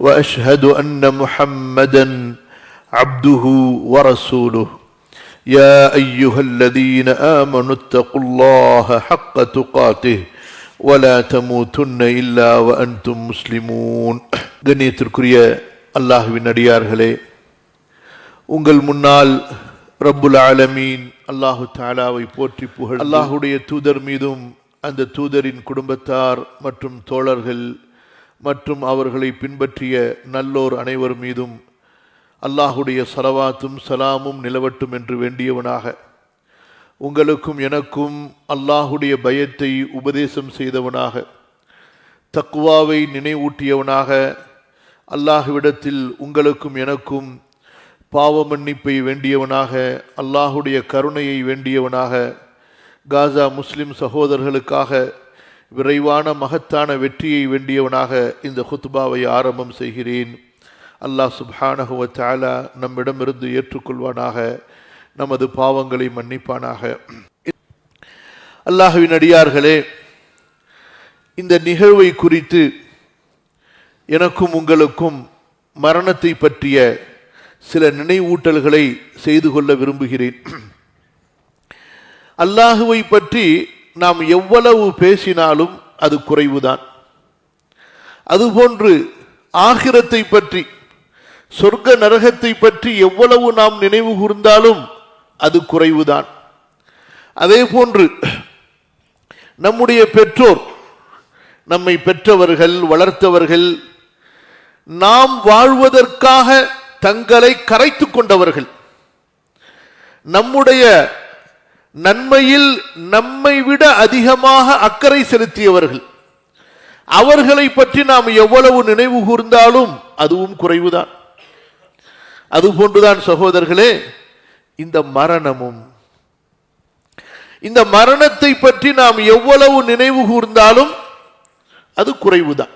واشهد ان محمدا عبده ورسوله يا ايها الذين امنوا اتقوا الله حق تقاته ولا تموتن الا وانتم مسلمون கண்ணியத்திற்குரிய அல்லாஹுவின் அடியார்களே உங்கள் முன்னால் ரப்புல் ஆலமீன் அல்லாஹு தாலாவை போற்றி புகழ் அல்லாஹுடைய தூதர் மீதும் அந்த தூதரின் குடும்பத்தார் மற்றும் தோழர்கள் மற்றும் அவர்களை பின்பற்றிய நல்லோர் அனைவர் மீதும் அல்லாஹுடைய சலவாத்தும் சலாமும் நிலவட்டும் என்று வேண்டியவனாக. உங்களுக்கும் எனக்கும் அல்லாஹுடைய பயத்தை உபதேசம் செய்தவனாக. தக்குவாவை நினைவூட்டியவனாக. அல்லாஹுவிடத்தில் உங்களுக்கும் எனக்கும் பாவ மன்னிப்பை வேண்டியவனாக. அல்லாஹுடைய கருணையை வேண்டியவனாக. காசா முஸ்லிம் சகோதரர்களுக்காக விரைவான மகத்தான வெற்றியை வேண்டியவனாக இந்த ஹுத்பாவை ஆரம்பம் செய்கிறேன். அல்லாஹ் சுப்ஹானஹுவ சாலா நம்மிடமிருந்து ஏற்றுக்கொள்வானாக நமது பாவங்களை மன்னிப்பானாக. அல்லாஹுவின் அடியார்களே இந்த நிகழ்வை குறித்து எனக்கும் உங்களுக்கும் மரணத்தை பற்றிய சில நினைவூட்டல்களை செய்து கொள்ள விரும்புகிறேன். அல்லாஹுவை பற்றி நாம் எவ்வளவு பேசினாலும் அது குறைவுதான். அதுபோன்று ஆகிரத்தை பற்றி சொர்க்க நரகத்தை பற்றி எவ்வளவு நாம் நினைவு கூர்ந்தாலும் அது குறைவுதான். அதே போன்று நம்முடைய பெற்றோர் நம்மை பெற்றவர்கள் வளர்த்தவர்கள் நாம் வாழ்வதற்காக தங்களை கரைத்து கொண்டவர்கள் நம்முடைய நன்மையில் நம்மை விட அதிகமாக அக்கறை செலுத்தியவர்கள். அவர்களை பற்றி நாம் எவ்வளவு நினைவு கூர்ந்தாலும் அதுவும் குறைவுதான். அதுபோன்றுதான் சகோதரர்களே இந்த மரணமும். இந்த மரணத்தை பற்றி நாம் எவ்வளவு நினைவு கூர்ந்தாலும் அது குறைவுதான்.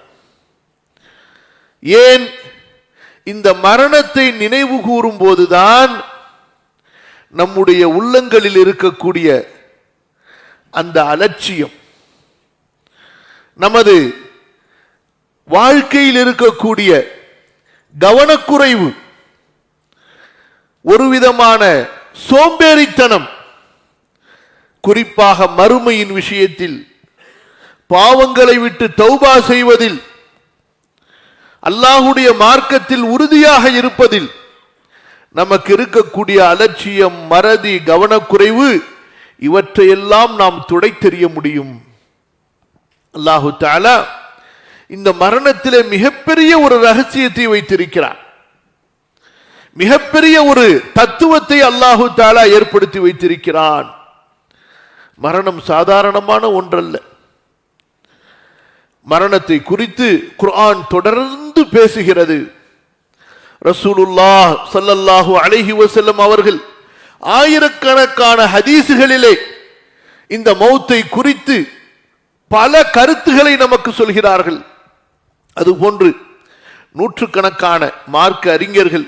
ஏன்? இந்த மரணத்தை நினைவு கூறும் போதுதான் நம்முடைய உள்ளங்களில் இருக்கக்கூடிய அந்த அலட்சியம் நமது வாழ்க்கையில் இருக்கக்கூடிய கவனக்குறைவு ஒரு விதமான சோம்பேறித்தனம் குறிப்பாக மறுமையின் விஷயத்தில் பாவங்களை விட்டு தௌபா செய்வதில் அல்லாஹுடைய மார்க்கத்தில் உறுதியாக இருப்பதில் நமக்கு இருக்கக்கூடிய அலட்சியம் மறதி கவனக்குறைவு இவற்றையெல்லாம் நாம் துடை தெரிய முடியும். அல்லாஹு தாலா இந்த மரணத்திலே மிகப்பெரிய ஒரு ரகசியத்தை வைத்திருக்கிறார் மிகப்பெரிய ஒரு தத்துவத்தை அல்லாஹு தாலா ஏற்படுத்தி வைத்திருக்கிறான். மரணம் சாதாரணமான ஒன்றல்ல. மரணத்தை குறித்து குர்ஆன் தொடர்ந்து பேசுகிறது. ரசூலுல்லா சல்லல்லாஹு அலைஹி வசல்லம் அவர்கள் ஆயிரக்கணக்கான ஹதீசுகளிலே இந்த மௌத்தை குறித்து பல கருத்துகளை நமக்கு சொல்கிறார்கள். அதுபோன்று நூற்றுக்கணக்கான மார்க்க அறிஞர்கள்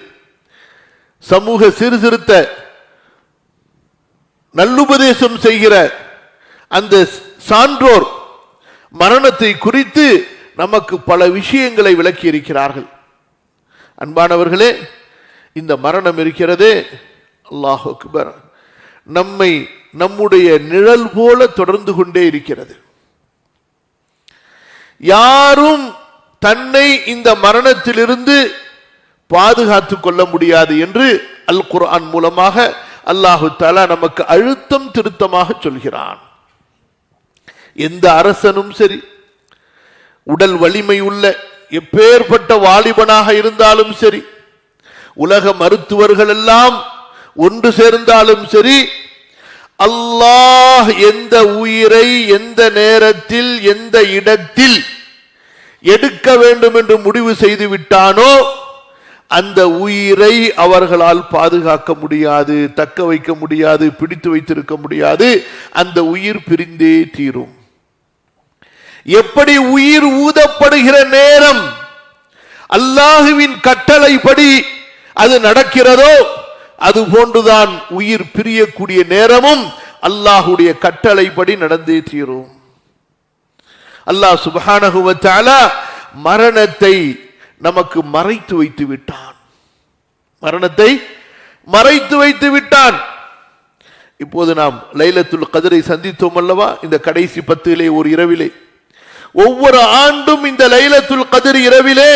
சமூக சீர்திருத்த நல்லுபதேசம் செய்கிற அந்த சான்றோர் மரணத்தை குறித்து நமக்கு பல விஷயங்களை விளக்கி இருக்கிறார்கள் அன்பானவர்களே இந்த மரணம் இருக்கிறதே. அல்லாஹ் அக்பர். நம்மை நம்முடைய நிழல் போல தொடர்ந்து கொண்டே இருக்கிறது. யாரும் தன்னை இந்த மரணத்திலிருந்து பாதுகாத்து கொள்ள முடியாது என்று அல் குர்ஆன் மூலமாக அல்லாஹு தாலா நமக்கு அழுத்தம் திருத்தமாக சொல்கிறான். எந்த அரசனும் சரி உடல் வலிமை உள்ள எப்பேற்பட்ட வாலிபனாக இருந்தாலும் சரி உலக மருத்துவர்கள் எல்லாம் ஒன்று சேர்ந்தாலும் சரி அல்லாஹ் எந்த உயிரை எந்த நேரத்தில் எந்த இடத்தில் எடுக்க வேண்டும் என்று முடிவு செய்து விட்டானோ அந்த உயிரை அவர்களால் பாதுகாக்க முடியாது தக்க வைக்க முடியாது பிடித்து வைத்திருக்க முடியாது அந்த உயிர் பிரிந்தே தீரும். எப்படி உயிர் ஊதப்படுகிற நேரம்? அல்லாஹுவின் கட்டளைப்படி அது நடக்கிறதோ அது போன்றுதான் உயிர் பிரியக்கூடிய நேரமும் அல்லாஹுடைய கட்டளைப்படி நடந்தே தீரும். அல்லாஹ் சுப்ஹானஹு மரணத்தை நமக்கு மறைத்து வைத்து விட்டான். மரணத்தை மறைத்து வைத்து விட்டான். இப்போது நாம் லைலத்துல் கதிரை சந்தித்தோம் அல்லவா? இந்த கடைசி பத்திலே ஒரு இரவிலே ஒவ்வொரு ஆண்டும் இந்த லைலத்துல் கதிர் இரவிலே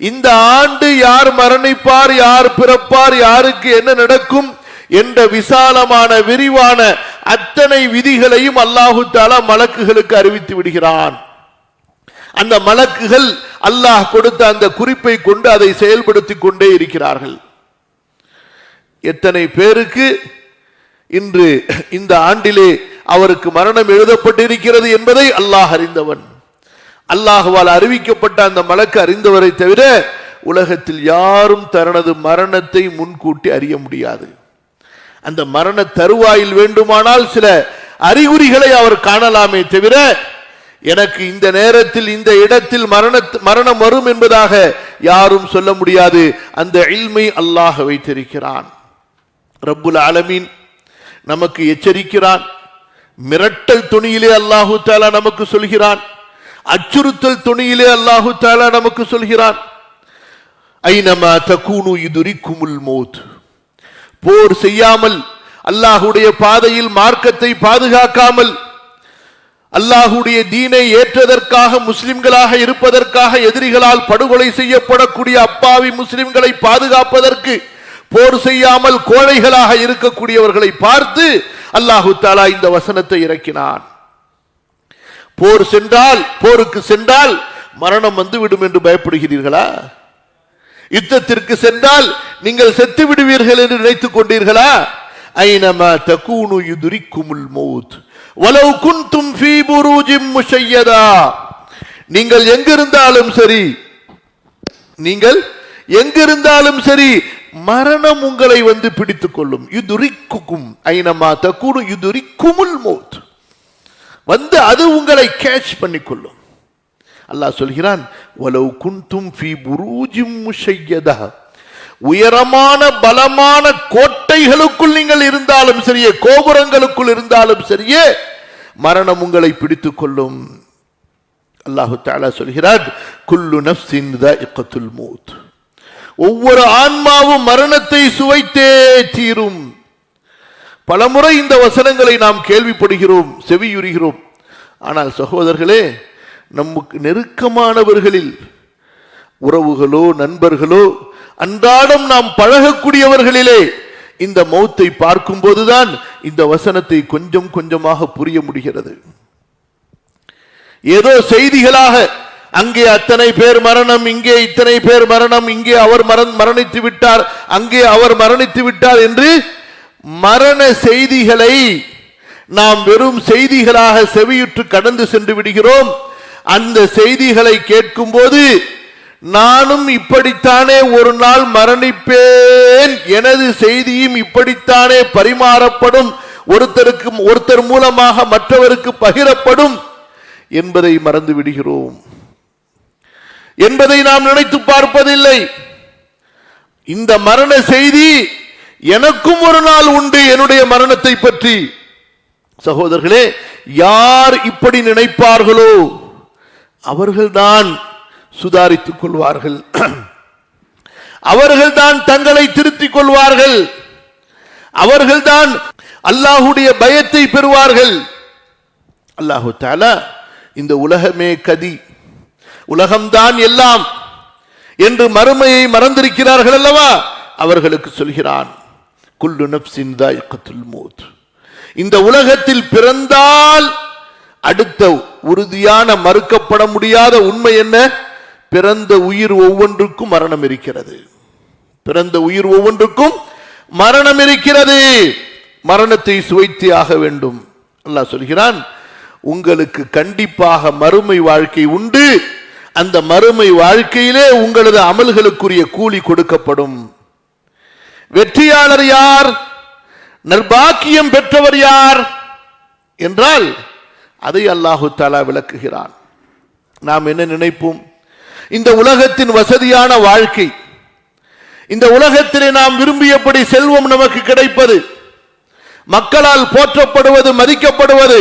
இந்த ஆண்டு யார் மரணிப்பார் யார் பிறப்பார் யாருக்கு என்ன நடக்கும் என்ற விசாலமான விரிவான அத்தனை விதிகளையும் அல்லாஹு தாலா மலக்குகளுக்கு அறிவித்து விடுகிறான். அந்த மலக்குகள் அல்லாஹ் கொடுத்த அந்த குறிப்பை கொண்டு அதை செயல்படுத்திக் கொண்டே இருக்கிறார்கள். எத்தனை பேருக்கு இன்று இந்த ஆண்டிலே அவருக்கு மரணம் எழுதப்பட்டிருக்கிறது என்பதை அல்லாஹ் அறிந்தவன். அல்லாஹுவால் அறிவிக்கப்பட்ட அந்த மலக்கு அறிந்தவரை தவிர உலகத்தில் யாரும் தனது மரணத்தை முன்கூட்டி அறிய முடியாது. அந்த மரண தருவாயில் வேண்டுமானால் சில அறிகுறிகளை அவர் காணலாமே தவிர எனக்கு இந்த நேரத்தில் இந்த இடத்தில் மரண மரணம் வரும் என்பதாக யாரும் சொல்ல முடியாது. அந்த இல்மை அல்லாஹ வைத்திருக்கிறான். ரப்புல் ஆலமீன் நமக்கு எச்சரிக்கிறான். மிரட்டல் துணியிலே அல்லாஹு தாலா நமக்கு சொல்கிறான். அச்சுறுத்தல் துணியிலே அல்லாஹு தாலா நமக்கு சொல்கிறான். ஐநமா தக்கூனு இதுரிக்குமுல் மோத். போர் செய்யாமல் அல்லாஹுடைய பாதையில் மார்க்கத்தை பாதுகாக்காமல் அல்லாஹுடைய தீனை ஏற்றதற்காக முஸ்லிம்களாக இருப்பதற்காக எதிரிகளால் படுகொலை செய்யப்படக்கூடிய அப்பாவி முஸ்லிம்களை பாதுகாப்பதற்கு போர் செய்யாமல் கோழைகளாக இருக்கக்கூடியவர்களை பார்த்து அல்லாஹு தாலா இந்த வசனத்தை இறக்கினான். போர் சென்றால் போருக்கு சென்றால் மரணம் வந்துவிடும் என்று பயப்படுகிறீர்களா? யுத்தத்திற்கு சென்றால் நீங்கள் செத்து விடுவீர்கள் என்று நினைத்துக் கொண்டீர்களா? ஐனமா தகூனு யுதுரிக்குமுல் மௌத். வலவ் குந்தும் ஃபீ புரூஜிம் முஷையதா. நீங்கள் எங்கிருந்தாலும் சரி நீங்கள் எங்கிருந்தாலும் சரி மரணம் உங்களை வந்து பிடித்துக் கொள்ளும் யுதுரிக்குக்கும் ஐனமா தகூனு யுதுரிக்குமுல் மோத். வந்து அது உங்களை கேட்ச் பண்ணிக்கொள்ளும். அல்லாஹ் சொல்கிறான் வலவு குன்தும் ஃபி புரூஜிம் முஷையதா. உயரமான பலமான கோட்டைகளுக்குள் நீங்கள் இருந்தாலும் சரியே கோபுரங்களுக்குள் இருந்தாலும் சரியே மரணம் உங்களை பிடித்துக் கொள்ளும் அல்லாஹு தாலா சொல்கிறார் குல்லு நஃப்ஸின் தாயிகத்துல் ஒவ்வொரு ஆன்மாவும் மரணத்தை சுவைத்தே தீரும். பலமுறை இந்த வசனங்களை நாம் கேள்விப்படுகிறோம் செவியுறுகிறோம். ஆனால் சகோதரர்களே நமக்கு நெருக்கமானவர்களில் உறவுகளோ நண்பர்களோ அன்றாடம் நாம் பழகக்கூடியவர்களிலே இந்த மௌத்தை பார்க்கும்போதுதான் இந்த வசனத்தை கொஞ்சம் கொஞ்சமாக புரிய முடிகிறது. ஏதோ செய்திகளாக அங்கே அத்தனை பேர் மரணம் இங்கே இத்தனை பேர் மரணம் இங்கே அவர் மரண் மரணித்து விட்டார் அங்கே அவர் மரணித்து விட்டார் என்று மரண செய்திகளை நாம் வெறும் செய்திகளாக செவியுற்று கடந்து சென்று விடுகிறோம். அந்த செய்திகளை கேட்கும்போது நானும் இப்படித்தானே ஒரு நாள் மரணிப்பேன் எனது செய்தியும் இப்படித்தானே பரிமாறப்படும் ஒருத்தருக்கு ஒருத்தர் மூலமாக மற்றவருக்கு பகிரப்படும் என்பதை மறந்து விடுகிறோம். என்பதை நாம் நினைத்து பார்ப்பதில்லை. இந்த மரண செய்தி எனக்கும் ஒரு நாள் உண்டு என்னுடைய மரணத்தை பற்றி. சகோதரர்களே யார் இப்படி நினைப்பார்களோ அவர்கள்தான் சுதாரித்துக் கொள்வார்கள். அவர்கள்தான் தங்களை திருத்திக் கொள்வார்கள். அவர்கள்தான் அல்லாஹுடைய பயத்தை பெறுவார்கள். அல்லாஹு தாலா இந்த உலகமே கதி. உலகம்தான் எல்லாம் என்று மறுமையை மறந்திருக்கிறார்கள் அல்லவா? அவர்களுக்கு சொல்கிறான் குல்லு நப்சின் தாயிகத்துல் இந்த உலகத்தில் பிறந்தால் அடுத்த உறுதியான மறுக்கப்பட முடியாத உண்மை என்ன? பிறந்த உயிர் ஒவ்வொன்றுக்கும் மரணம் இருக்கிறது. பிறந்த உயிர் ஒவ்வொன்றுக்கும் மரணம் இருக்கிறது. மரணத்தை சுவைத்தே ஆக வேண்டும். அல்லாஹ் சொல்கிறான் உங்களுக்கு கண்டிப்பாக மறுமை வாழ்க்கை உண்டு. அந்த மறுமை வாழ்க்கையிலே உங்களது அமல்களுக்குரிய கூலி கொடுக்கப்படும். வெற்றியாளர் யார்? நர்பாக்கியம் பெற்றவர் யார்? என்றால் அதை அல்லாஹு தாலா விளக்குகிறான். நாம் என்ன நினைப்போம்? இந்த உலகத்தின் வசதியான வாழ்க்கை இந்த உலகத்திலே நாம் விரும்பியபடி செல்வம் நமக்கு கிடைப்பது மக்களால் போற்றப்படுவது மதிக்கப்படுவது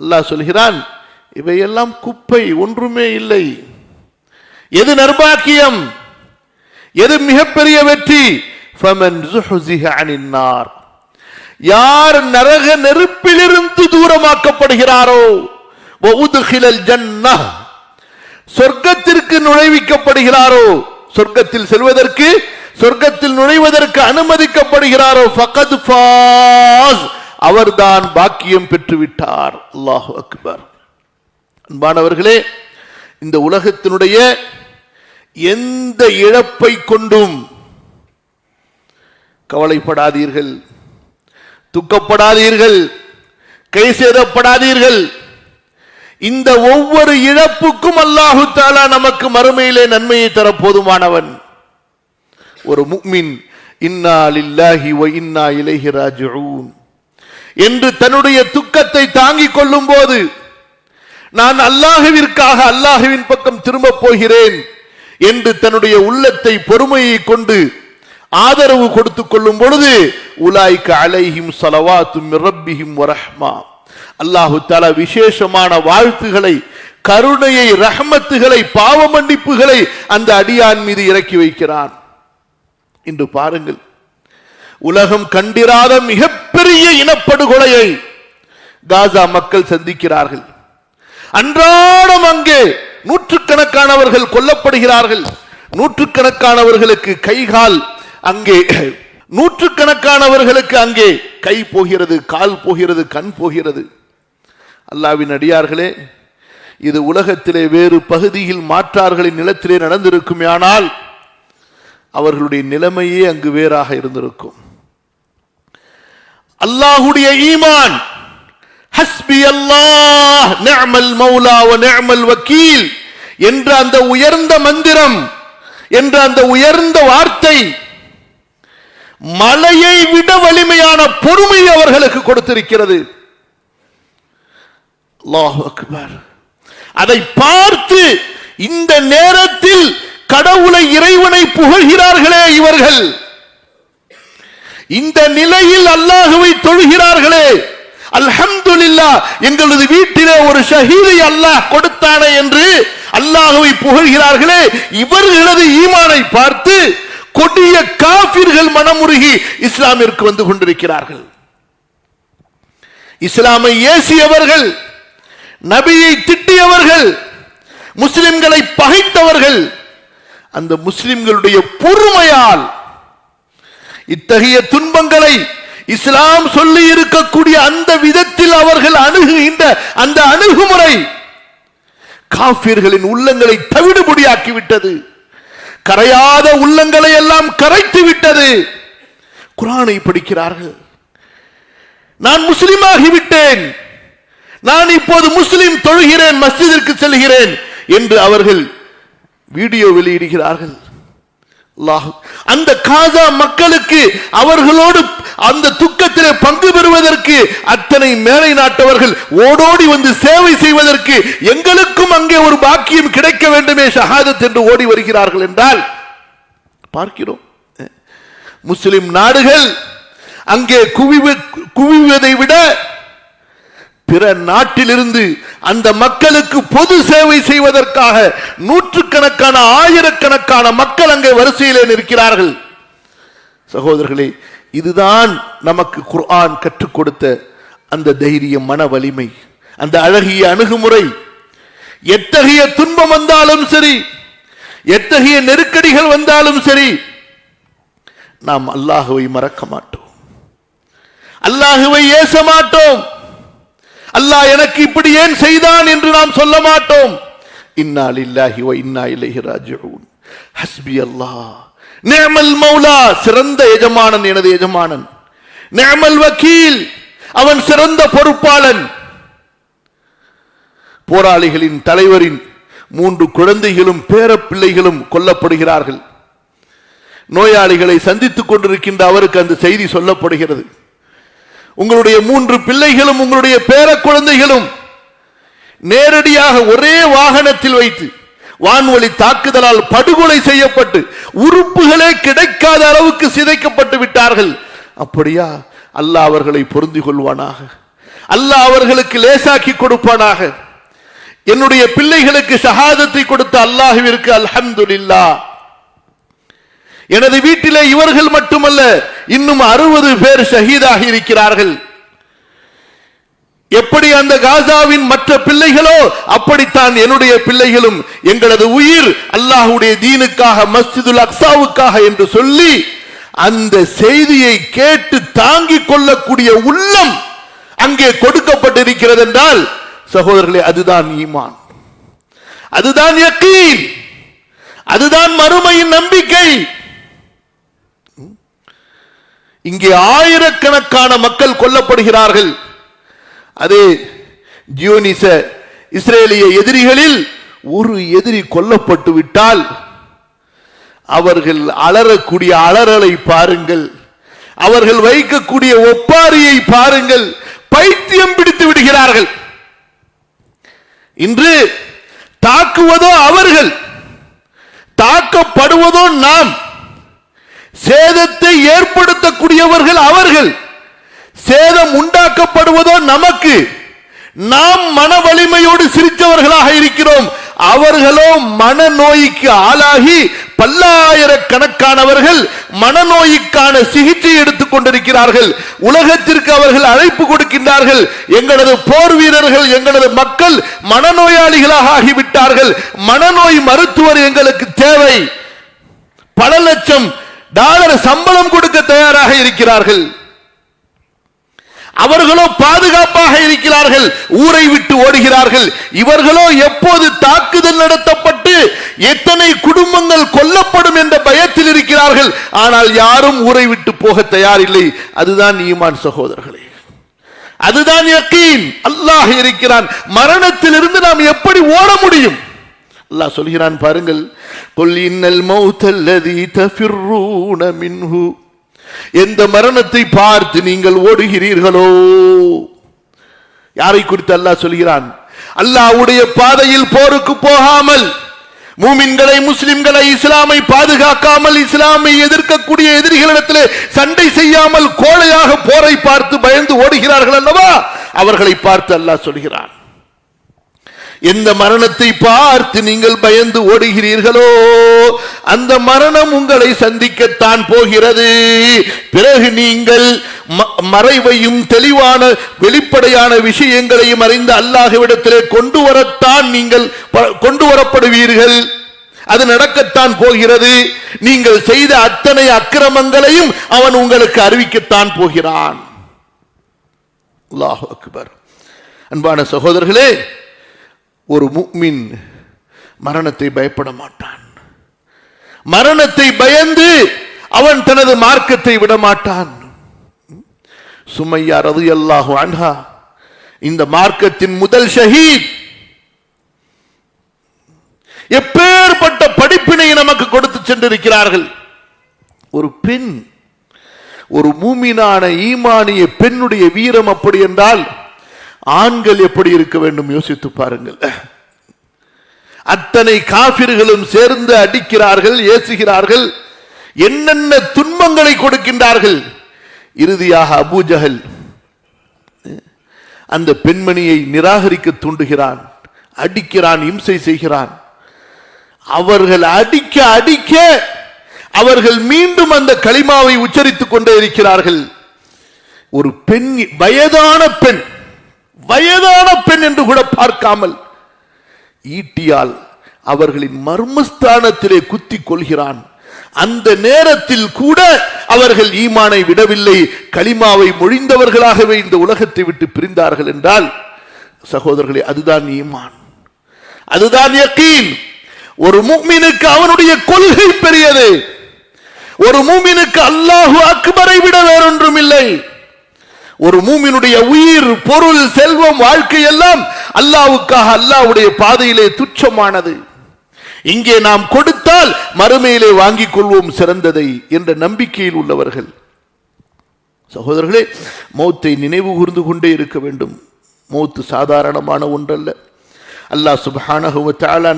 அல்லாஹ் சொல்கிறான் இவையெல்லாம் குப்பை ஒன்றுமே இல்லை. எது நர்பாக்கியம்? எது மிகப்பெரிய வெற்றி? யார் நரக நெருப்பிலிருந்து தூரமாக்கப்படுகிறாரோ ஜன்ன சொர்க்கத்திற்கு நுழைவிக்கப்படுகிறாரோ சொர்க்கத்தில் செல்வதற்கு சொர்க்கத்தில் நுழைவதற்கு அனுமதிக்கப்படுகிறாரோ ஃபகத் ஃபாஸ். அவர்தான் பாக்கியம் பெற்றுவிட்டார். அல்லாஹு அக்பர். அன்பானவர்களே இந்த உலகத்தினுடைய எந்த இழப்பை கொண்டும் கவலைப்படாதீர்கள் துக்கப்படாதீர்கள் கை சேதப்படாதீர்கள். இந்த ஒவ்வொரு இழப்புக்கும் அல்லாஹு தாலா நமக்கு மறுமையிலே நன்மையை தர போதுமானவன் ஒரு முக்மின் இன்னா லில்லாஹி இன்னா இலைஹி ராஜிஊன். என்று தன்னுடைய துக்கத்தை தாங்கிக் கொள்ளும் போது நான் அல்லாஹுவிற்காக அல்லாஹுவின் பக்கம் திரும்பப் போகிறேன் என்று தன்னுடைய உள்ளத்தை பொறுமையை கொண்டு ஆதரவு கொடுத்துக் கொள்ளும் பொழுது உலாய்க்கு அலைஹிம் சலவாத்தும் ரப்பிஹிம் வரஹ்மா அல்லாஹு தலா விசேஷமான வாழ்த்துகளை கருணையை ரஹமத்துகளை பாவ மன்னிப்புகளை அந்த அடியான் மீது இறக்கி வைக்கிறான். இன்று பாருங்கள் உலகம் கண்டிராத மிகப்பெரிய இனப்படுகொலையை காசா மக்கள் சந்திக்கிறார்கள். அன்றாடம் அங்கே நூற்றுக்கணக்கானவர்கள் கொல்லப்படுகிறார்கள். நூற்றுக்கணக்கானவர்களுக்கு கைகால் அங்கே நூற்றுக்கணக்கானவர்களுக்கு அங்கே கை போகிறது கால் போகிறது கண் போகிறது. அல்லாவின் அடியார்களே இது உலகத்திலே வேறு பகுதியில் மாற்றார்களின் நிலத்திலே நடந்திருக்குமே ஆனால் அவர்களுடைய நிலைமையே அங்கு வேறாக இருந்திருக்கும். அல்லாஹுடைய ஈமான் ஹஸ்பி அல்லாஹ் நிஅமல் மௌலா வ நிஅமல் வக்கீல் என்ற அந்த உயர்ந்த மந்திரம் என்ற அந்த உயர்ந்த வார்த்தை மலையை விட வலிமையான பொறுமை அவர்களுக்கு கொடுத்திருக்கிறது. அதை பார்த்து இந்த நேரத்தில் கடவுளை இறைவனை புகழ்கிறார்களே இவர்கள். இந்த நிலையில் அல்லாஹுவை தொழுகிறார்களே. அல்ஹம்துலில்லா எங்களது வீட்டிலே ஒரு ஷஹீதை அல்லாஹ் கொடுத்தானே என்று அல்லாஹுவை புகழ்கிறார்களே இவர்களது ஈமானை பார்த்து கொடிய காபிர்கள் மனமுருகி இஸ்லாமிற்கு வந்து கொண்டிருக்கிறார்கள். இஸ்லாமை ஏசியவர்கள் நபியை திட்டியவர்கள் முஸ்லிம்களை பகைத்தவர்கள் அந்த முஸ்லிம்களுடைய பொறுமையால் இத்தகைய துன்பங்களை இஸ்லாம் சொல்லி இருக்கக்கூடிய அந்த விதத்தில் அவர்கள் அணுகுகின்ற அந்த அணுகுமுறை காபியர்களின் உள்ளங்களை தவிடுபொடியாக்கி விட்டது. கரையாத உள்ளங்களை எல்லாம் கரைத்து விட்டது. குரானை படிக்கிறார்கள். நான் முஸ்லிமாகிவிட்டேன் நான் இப்போது முஸ்லிம் தொழுகிறேன் மஸ்ஜிதிற்கு செல்கிறேன் என்று அவர்கள் வீடியோ வெளியிடுகிறார்கள். அந்த காசா மக்களுக்கு அவர்களோடு அந்த துக்கத்திலே பங்கு பெறுவதற்கு அத்தனை மேலை நாட்டவர்கள் ஓடோடி வந்து சேவை செய்வதற்கு எங்களுக்கும் அங்கே ஒரு பாக்கியம் கிடைக்க வேண்டுமே ஷஹாதத் என்று ஓடி வருகிறார்கள் என்றால் பார்க்கிறோம். முஸ்லிம் நாடுகள் அங்கே குவிவதை விட பிற நாட்டிலிருந்து அந்த மக்களுக்கு பொது சேவை செய்வதற்காக நூற்றுக்கணக்கான ஆயிரக்கணக்கான மக்கள் அங்கே வரிசையிலே நிற்கிறார்கள். சகோதரர்களே இதுதான் நமக்கு குர்ஆன் கற்றுக் கொடுத்த அந்த தைரிய மன வலிமை அந்த அழகிய அணுகுமுறை. எத்தகைய துன்பம் வந்தாலும் சரி எத்தகைய நெருக்கடிகள் வந்தாலும் சரி நாம் அல்லாஹுவை மறக்க மாட்டோம். அல்லாஹுவை ஏச மாட்டோம். அல்லாஹ் எனக்கு இப்படி ஏன் செய்தான் என்று நாம் சொல்ல மாட்டோம். இன்னா லில்லாஹி வ இன்னா இலைஹி ராஜிஊன். ஹஸ்பி அல்லாஹ். நிஅமல் மௌலா. சிறந்த எஜமானன். எனது எஜமானன். நிஅமல் வக்கீல். அவன் சிறந்த பொறுப்பாளன். போராளிகளின் தலைவரின் மூன்று குழந்தைகளும் பேரப்பிள்ளைகளும் கொல்லப்படுகிறார்கள். நோயாளிகளை சந்தித்துக் கொண்டிருக்கின்ற அவருக்கு அந்த செய்தி சொல்லப்படுகிறது. உங்களுடைய மூன்று பிள்ளைகளும் உங்களுடைய பேர குழந்தைகளும் நேரடியாக ஒரே வாகனத்தில் வைத்து வான்வழி தாக்குதலால் படுகொலை செய்யப்பட்டு உறுப்புகளே கிடைக்காத அளவுக்கு சிதைக்கப்பட்டு விட்டார்கள். அப்படியா? அல்லாஹ் அவர்களை பொருந்தி கொள்வானாக. அல்லாஹ் அவர்களுக்கு லேசாக்கி கொடுப்பானாக. என்னுடைய பிள்ளைகளுக்கு ஷஹாதத்தை கொடுத்த அல்லாஹுவிற்கு அல்ஹம்துல்லா எனது வீட்டிலே இவர்கள் மட்டுமல்ல இன்னும் அறுபது பேர் ஷஹீதாகி இருக்கிறார்கள். எப்படி அந்த காசாவின் மற்ற பிள்ளைகளோ அப்படித்தான் என்னுடைய பிள்ளைகளும் எங்களது உயிர் அல்லாஹுடைய தீனுக்காக மஸ்ஜிதுல் அக்ஸாவுக்காக என்று சொல்லி அந்த செய்தியை கேட்டு தாங்கிக் கொள்ளக்கூடிய உள்ளம் அங்கே கொடுக்கப்பட்டிருக்கிறது என்றால் சகோதரர்களே அதுதான் ஈமான். அதுதான் யக்கீன். அதுதான் மறுமையின் நம்பிக்கை. இங்கே ஆயிரக்கணக்கான மக்கள் கொல்லப்படுகிறார்கள். அது ஜியோனிச இஸ்ரேலிய எதிரிகளில் ஒரு எதிரி கொல்லப்பட்டு விட்டால் அவர்கள் அலறக்கூடிய அலறலை பாருங்கள். அவர்கள் வைக்கக்கூடிய ஒப்பாரியை பாருங்கள். பைத்தியம் பிடித்து விடுகிறார்கள். இன்று தாக்குவதோ அவர்கள் தாக்கப்படுவதோ நாம். சேதத்தை ஏற்படுத்தக்கூடியவர்கள் சேதம் உண்டாக்கப்படுவதோ நமக்கு? நாம் மன வலிமையோடு சிரித்தவர்களாக இருக்கிறோம். அவர்களோ மனநோய்க்கு ஆளாகி பல்லாயிரக்கணக்கானவர்கள் மனநோய்க்கான சிகிச்சை எடுத்துக் கொண்டிருக்கிறார்கள். உலகத்திற்கு அவர்கள் அழைப்பு கொடுக்கின்றார்கள். எங்களது போர் வீரர்கள் எங்களது மக்கள் மனநோயாளிகளாக ஆகிவிட்டார்கள். மனநோய் மருத்துவர் எங்களுக்கு தேவை. பல லட்சம் டாலர் சம்பளம் கொடுக்க தயாராக இருக்கிறார்கள். அவர்களோ பாதுகாப்பாக இருக்கிறார்கள் ஊரை விட்டு ஓடுகிறார்கள். இவர்களோ எப்போது தாக்குதல் நடத்தப்பட்டு எத்தனை குடும்பங்கள் கொல்லப்படும் என்ற பயத்தில் இருக்கிறார்கள். ஆனால் யாரும் ஊரை விட்டு போக தயாரில்லை. அதுதான் ஈமான் சகோதரர்களே. அதுதான் யக்கீன். அல்லாஹ் இருக்கிறான். மரணத்திலிருந்து நாம் எப்படி ஓட முடியும்? அல்லாஹ் சொல்கிறான் பாருங்கள் கொல் இன்னல் மௌத்தல்லதி தஃபிர்ரூன மின்ஹு எந்த மரணத்தை பார்த்து நீங்கள் ஓடுகிறீர்களோ? யாரை குறித்து அல்லாஹ் சொல்கிறான்? அல்லாஹ்வுடைய பாதையில் போருக்கு போகாமல் மூமின்களை முஸ்லிம்களை இஸ்லாமை பாதுகாக்காமல் இஸ்லாமை எதிர்க்கக்கூடிய எதிரிகளிடத்திலே சண்டை செய்யாமல் கோழையாக போரை பார்த்து பயந்து ஓடுகிறார்கள் அல்லவா? அவர்களை பார்த்து அல்லாஹ் சொல்கிறான். எந்த மரணத்தை பார்த்து நீங்கள் பயந்து ஓடுகிறீர்களோ? அந்த மரணம் உங்களை சந்திக்கத்தான் போகிறது. பிறகு நீங்கள் ம- மறைவையும் தெளிவான வெளிப்படையான விஷயங்களையும் அறிந்த அல்லாஹ்விடத்திலே கொண்டு வரத்தான் நீங்கள் கொண்டு வரப்படுவீர்கள். அது நடக்கத்தான் போகிறது. நீங்கள் செய்த அத்தனை அக்கிரமங்களையும் அவன் உங்களுக்கு அறிவிக்கத்தான் போகிறான். அல்லாஹ் அக்பர். அன்பான சகோதரர்களே ஒரு முக்மின் மரணத்தை பயப்பட மாட்டான். மரணத்தை பயந்து அவன் தனது மார்க்கத்தை விட மாட்டான். சுமையா ரது அல்லாஹு அன்ஹா இந்த மார்க்கத்தின் முதல் ஷஹீத். எப்பேற்பட்ட படிப்பினை நமக்கு கொடுத்து சென்றிருக்கிறார்கள். ஒரு பெண் ஒரு மூமினான ஈமானிய பெண்ணுடைய வீரம் அப்படி என்றால் ஆண்கள் எப்படி இருக்க வேண்டும் யோசித்து பாருங்கள். அத்தனை காபிர்களும் சேர்ந்து அடிக்கிறார்கள் ஏசுகிறார்கள். என்னென்ன துன்பங்களை கொடுக்கின்றார்கள்? இறுதியாக அபூஜகல் அந்த பெண்மணியை நிராகரிக்க தூண்டுகிறான் அடிக்கிறான் இம்சை செய்கிறான். அவர்கள் அடிக்க அடிக்க அவர்கள் மீண்டும் அந்த களிமாவை உச்சரித்துக் கொண்டே இருக்கிறார்கள். ஒரு பெண் வயதான பெண் வயதான பெண் என்று கூட பார்க்காமல் ஈட்டியால் அவர்களின் மர்மஸ்தானத்திலே குத்தி கொள்கிறான். அந்த நேரத்தில் கூட அவர்கள் ஈமானை விடவில்லை. களிமாவை மொழிந்தவர்களாகவே இந்த உலகத்தை விட்டு பிரிந்தார்கள் என்றால் சகோதரர்களே அதுதான் ஈமான். அதுதான் யக்கீன். ஒரு மூமினுக்கு அவனுடைய கொள்கை பெரியது. ஒரு மூமினுக்கு அல்லாஹு அக்பரை விட வேறொன்றும் இல்லை ஒரு மூமினுடைய உயிர் பொருள் செல்வம் வாழ்க்கை எல்லாம் அல்லாவுக்காக அல்லாவுடைய பாதையிலே துச்சமானது. இங்கே நாம் கொடுத்தால் மறுமையிலே வாங்கிக் கொள்வோம் சிறந்ததை என்ற நம்பிக்கையில் உள்ளவர்கள். சகோதரர்களே மௌத்தை நினைவு கூர்ந்து கொண்டே இருக்க வேண்டும். மௌத்து சாதாரணமான ஒன்றல்ல. அல்லாஹ் சுப்ஹானஹு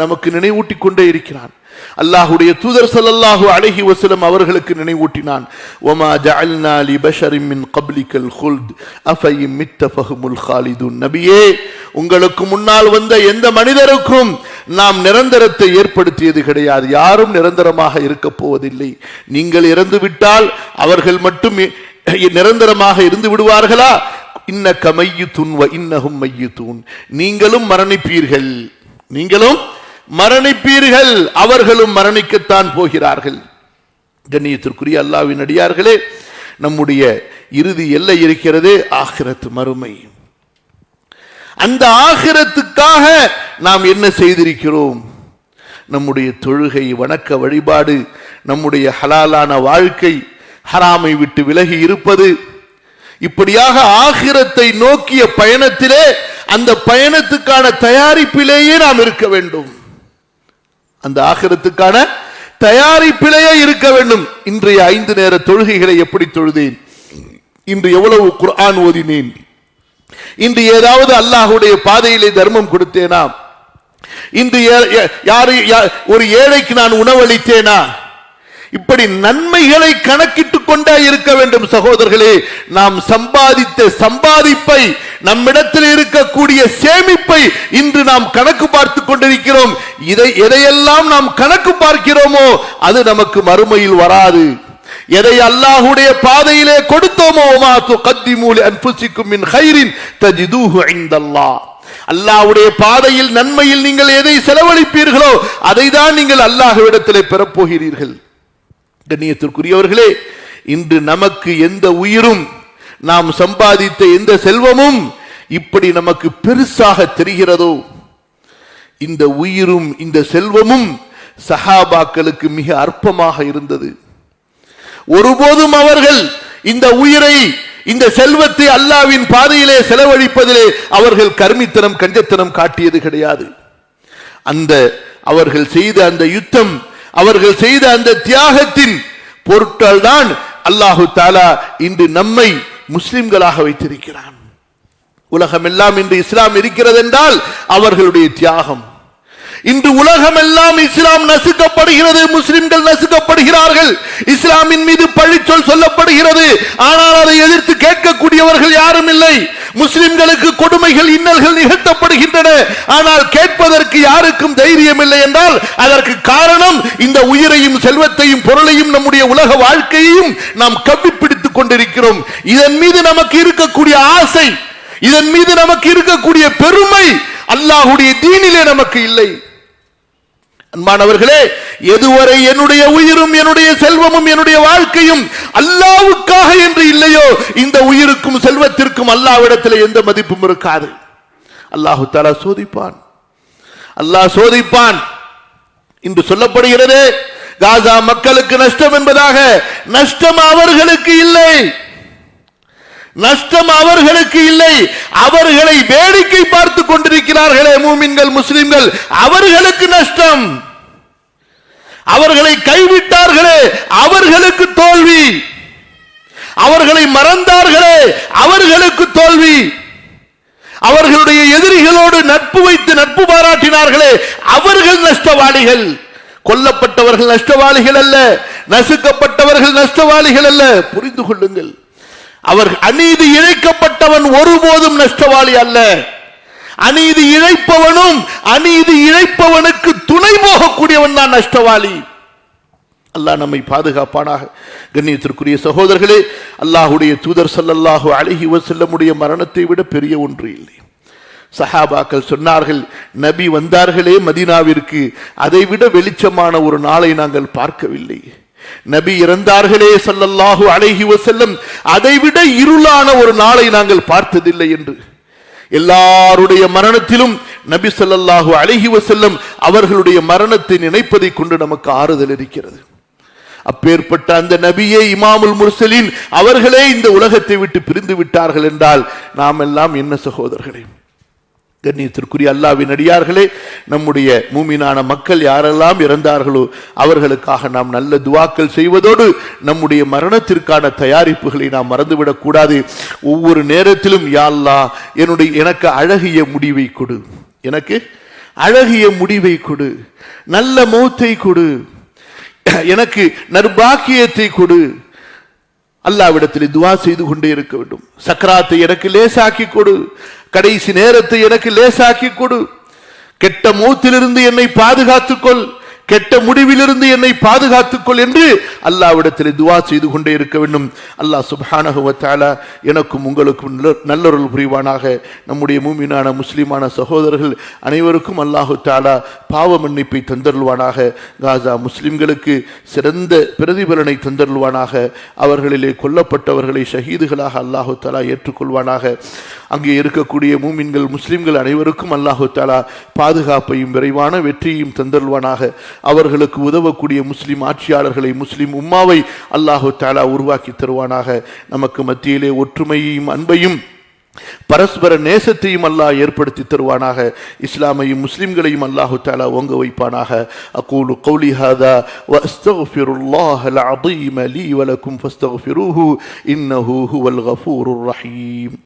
நமக்கு நினைவூட்டிக் கொண்டே இருக்கிறான். அல்லாஹுடைய தூதர் ஸல்லல்லாஹு அழகி வசலம் அவர்களுக்கு நினைவூட்டினான். வமா ஜஅல்னா லி பஷரின் மின் கப்லிகல் மித்த நபியே உங்களுக்கு முன்னால் வந்த எந்த மனிதருக்கும் நாம் நிரந்தரத்தை ஏற்படுத்தியது கிடையாது. யாரும் நிரந்தரமாக இருக்க போவதில்லை. நீங்கள் இறந்து விட்டால் அவர்கள் மட்டும் நிரந்தரமாக இருந்து விடுவார்களா? இன்ன கமையு துன்வ இன்னகும் மையு தூண் நீங்களும் மரணிப்பீர்கள். நீங்களும் மரணிப்பீர்கள். அவர்களும் மரணிக்கத்தான் போகிறார்கள். கண்ணியத்திற்குரிய அல்லாவின் அடியார்களே நம்முடைய இறுதி எல்லை இருக்கிறது ஆகிரத்து மறுமை. அந்த ஆகிரத்துக்காக நாம் என்ன செய்திருக்கிறோம்? நம்முடைய தொழுகை வணக்க வழிபாடு நம்முடைய ஹலாலான வாழ்க்கை ஹராமை விட்டு விலகி இருப்பது இப்படியாக ஆகிரத்தை நோக்கிய பயணத்திலே அந்த பயணத்துக்கான தயாரிப்பிலேயே நாம் இருக்க வேண்டும். அந்த ஆகிரத்துக்கான தயாரிப்பிலேயே இருக்க வேண்டும். இன்றைய ஐந்து நேர தொழுகைகளை எப்படி தொழுதேன்? இன்று எவ்வளவு குர்ஆன் ஓதினேன்? இன்று ஏதாவது அல்லாஹுடைய பாதையிலே தர்மம் கொடுத்தேனா? இன்று ஏ- யாரு யா- ஒரு ஏழைக்கு நான் உணவளித்தேனா? இப்படி நன்மைகளை கணக்கிட்டுக் கொண்டே இருக்க வேண்டும் சகோதரர்களே. நாம் சம்பாதித்த சம்பாதிப்பை நம்மிடத்தில் இருக்கக்கூடிய சேமிப்பை இன்று நாம் கணக்கு பார்த்து கொண்டிருக்கிறோம். இதை எதையெல்லாம் நாம் கணக்கு பார்க்கிறோமோ அது நமக்கு மறுமையில் வராது. எதை அல்லாஹுடைய பாதையிலே கொடுத்தோமோ மா துகத்திமு லி மின் கைரின் தஜிதூஹு இன்தல்லாஹ் அல்லாஹ்வுடைய பாதையில் நன்மையில் நீங்கள் எதை செலவழிப்பீர்களோ அதை தான் நீங்கள் அல்லாஹ்விடத்திலே பெறப்போகிறீர்கள். கண்ணியத்திற்குரியவர்களே இன்று நமக்கு எந்த உயிரும் நாம் சம்பாதித்த எந்த செல்வமும் இப்படி நமக்கு பெருசாக தெரிகிறதோ? இந்த உயிரும் இந்த செல்வமும் சஹாபாக்களுக்கு மிக அற்பமாக இருந்தது. ஒருபோதும் அவர்கள் இந்த உயிரை இந்த செல்வத்தை அல்லாவின் பாதையிலே செலவழிப்பதிலே அவர்கள் கர்மித்தனம் கஞ்சத்தனம் காட்டியது கிடையாது. அந்த அவர்கள் செய்த அந்த யுத்தம் அவர்கள் செய்த அந்த தியாகத்தின் பொருட்கள் தான் அல்லாஹு தாலா இன்று நம்மை முஸ்லிம்களாக வைத்திருக்கிறான். உலகம் எல்லாம் இன்று இஸ்லாம் இருக்கிறது என்றால் அவர்களுடைய தியாகம். இன்று உலகமெல்லாம் இஸ்லாம் நசுக்கப்படுகிறது முஸ்லிம்கள் நசுக்கப்படுகிறார்கள். இஸ்லாமின் மீது பழிச்சொல் சொல்லப்படுகிறது. ஆனால் அதை எதிர்த்து கேட்கக்கூடியவர்கள் யாரும் இல்லை. முஸ்லிம்களுக்கு கொடுமைகள் இன்னல்கள் நிகழ்த்தப்படுகின்றன. ஆனால் கேட்பதற்கு யாருக்கும் தைரியம் இல்லை என்றால் அதற்கு காரணம் இந்த உயிரையும் செல்வத்தையும் பொருளையும் நம்முடைய உலக வாழ்க்கையையும் நாம் கவ்வி பிடித்துக் கொண்டிருக்கிறோம். இதன் மீது நமக்கு இருக்கக்கூடிய ஆசை இதன் மீது நமக்கு இருக்கக்கூடிய பெருமை அல்லாஹுடைய தீனிலே நமக்கு இல்லை. அன்பானவர்களே எதுவரை என்னுடைய உயிரும் என்னுடைய செல்வமும் என்னுடைய வாழ்க்கையும் அல்லாவுக்காக என்று இல்லையோ இந்த உயிருக்கும் செல்வத்திற்கும் அல்லாவிடத்தில் எந்த மதிப்பும் இருக்காது. அல்லாஹு தாலா சோதிப்பான். அல்லாஹ் சோதிப்பான். இன்று சொல்லப்படுகிறது காசா மக்களுக்கு நஷ்டம் என்பதாக நஷ்டம் அவர்களுக்கு இல்லை. நஷ்டம் அவர்களுக்கு இல்லை. அவர்களை வேடிக்கை பார்த்து கொண்டிருக்கிறார்களே மூமின்கள் முஸ்லிம்கள். அவர்களுக்கு நஷ்டம். அவர்களை கைவிட்டார்களே அவர்களுக்கு தோல்வி. அவர்களை மறந்தார்களே அவர்களுக்கு தோல்வி. அவர்களுடைய எதிரிகளோடு நட்பு வைத்து நட்பு பாராட்டினார்களே அவர்கள் நஷ்டவாளிகள். கொல்லப்பட்டவர்கள் நஷ்டவாளிகள் அல்ல நசுக்கப்பட்டவர்கள் நஷ்டவாளிகள் அல்ல. புரிந்து கொள்ளுங்கள். அவர் அநீதி இழைக்கப்பட்டவன் ஒருபோதும் நஷ்டவாளி அல்ல. அநீதி இழைப்பவனும் அநீதி இழைப்பவனுக்கு துணை போகக்கூடியவன் தான் நஷ்டவாளி. அல்லாஹ் நம்மை பாதுகாப்பானாக. கண்ணியத்திற்குரிய சகோதரர்களே அல்லாஹுடைய தூதர் சல்லல்லாஹு அழகி செல்லமுடைய மரணத்தை விட பெரிய ஒன்று இல்லை. சஹாபாக்கள் சொன்னார்கள் நபி வந்தார்களே மதீனாவிற்கு அதைவிட வெளிச்சமான ஒரு நாளை நாங்கள் பார்க்கவில்லை. நபி இறந்தார்களே ஸல்லல்லாஹு அலைஹி அதை அதைவிட இருளான ஒரு நாளை நாங்கள் பார்த்ததில்லை என்று. எல்லாருடைய மரணத்திலும் நபி ஸல்லல்லாஹு அழகி செல்லும் அவர்களுடைய மரணத்தை நினைப்பதை கொண்டு நமக்கு ஆறுதல் இருக்கிறது. அப்பேற்பட்ட அந்த நபியே இமாமுல் முர்சலின் அவர்களே இந்த உலகத்தை விட்டு பிரிந்து விட்டார்கள் என்றால் நாம் எல்லாம் என்ன சகோதரர்களே? கண்ணியத்திற்குரிய அல்லாவின் அடியார்களே நம்முடைய மூமினான மக்கள் யாரெல்லாம் இறந்தார்களோ அவர்களுக்காக நாம் நல்ல துவாக்கள் செய்வதோடு நம்முடைய மரணத்திற்கான தயாரிப்புகளை நாம் மறந்துவிடக்கூடாது ஒவ்வொரு நேரத்திலும் யாழ்லா என்னுடைய எனக்கு அழகிய முடிவை கொடு. எனக்கு அழகிய முடிவை கொடு. நல்ல மௌத்தை கொடு. எனக்கு நர்பாக்கியத்தை கொடு. அல்லாவிடத்தில் துவா செய்து கொண்டே இருக்க வேண்டும். சக்கராத்தை எனக்கு லேசாக்கி கொடு. கடைசி நேரத்தை எனக்கு லேசாக்கி கொடு. கெட்ட மூத்திலிருந்து என்னை பாதுகாத்துக்கொள் கெட்ட முடிவிலிருந்து என்னை பாதுகாத்துக்கொள் என்று அல்லாவிடத்தில் துவா செய்து கொண்டே இருக்க வேண்டும். அல்லாஹ் சுபானகுவத்தால எனக்கும் உங்களுக்கும் நல்ல- நல்லொருள் புரிவானாக. நம்முடைய மூமினான முஸ்லீமான சகோதரர்கள் அனைவருக்கும் அல்லாஹு தாலா பாவ மன்னிப்பை தந்தருள்வானாக. காசா முஸ்லிம்களுக்கு சிறந்த பிரதிபலனை தந்தருள்வானாக. அவர்களிலே கொல்லப்பட்டவர்களை ஷஹீதுகளாக அல்லாஹு தாலா ஏற்றுக்கொள்வானாக. அங்கே இருக்கக்கூடிய மூமின்கள் முஸ்லிம்கள் அனைவருக்கும் அல்லாஹு தாலா பாதுகாப்பையும் விரைவான வெற்றியையும் தந்தருள்வானாக. அவர்களுக்கு உதவக்கூடிய முஸ்லீம் ஆட்சியாளர்களை முஸ்லீம் உம்மாவை அல்லாஹு தாலா உருவாக்கி தருவானாக. நமக்கு மத்தியிலே ஒற்றுமையையும் அன்பையும் பரஸ்பர நேசத்தையும் அல்லாஹ் ஏற்படுத்தி தருவானாக. இஸ்லாமையும் முஸ்லிம்களையும் அல்லாஹு தாலா ஓங்க வைப்பானாக. அக்கூலு கௌலி ஹாதா வஸ்தக்ஃபிருல்லாஹ் அல் அதீம் லீ வலக்கும் ரஹீம்.